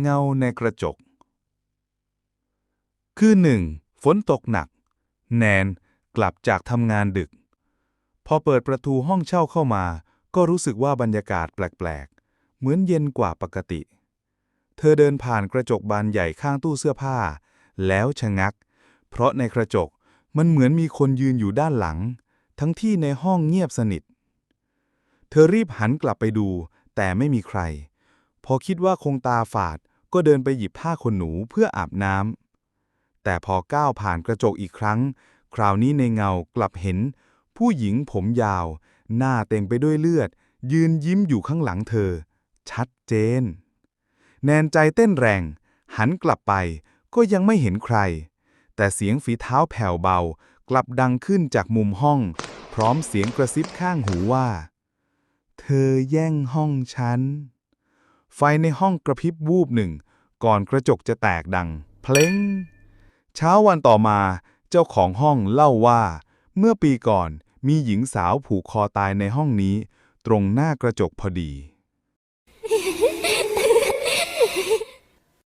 เงาในกระจก คือหนึ่งฝนตกหนัก แนนกลับจากทำงานดึก พอเปิดประตูห้องเช่าเข้ามา ก็รู้สึกว่าบรรยากาศแปลกๆ เหมือนเย็นกว่าปกติ เธอเดินผ่านกระจกบานใหญ่ข้างตู้เสื้อผ้า แล้วชะงัก เพราะในกระจกมันเหมือนมีคนยืนอยู่ด้านหลัง ทั้งที่ในห้องเงียบสนิท เธอรีบหันกลับไปดู แต่ไม่มีใคร พอคิดว่าคงตาฝาดก็เดินไปหยิบผ้าขนหนูเพื่ออาบน้ำแต่พอก้าวผ่านกระจกอีกครั้ง คราวนี้ในเงากลับเห็น ผู้หญิงผมยาว หน้าเต็มไปด้วยเลือด ยืนยิ้มอยู่ข้างหลังเธอ ชัดเจน แนนใจเต้นแรง หันกลับไปก็ยังไม่เห็นใคร แต่เสียงฝีเท้าแผ่วเบา กลับดังขึ้นจากมุมห้อง พร้อมเสียงกระซิบข้างหูว่า เธอแย่งห้องฉัน ไฟในห้องกระพริบวูบหนึ่ง ก่อนกระจกจะแตกดัง เพลงเช้าวันต่อมา เจ้าของห้องเล่าว่า เมื่อปีก่อนมีหญิงสาวผูกคอตายในห้องนี้ ตรงหน้ากระจกพอดี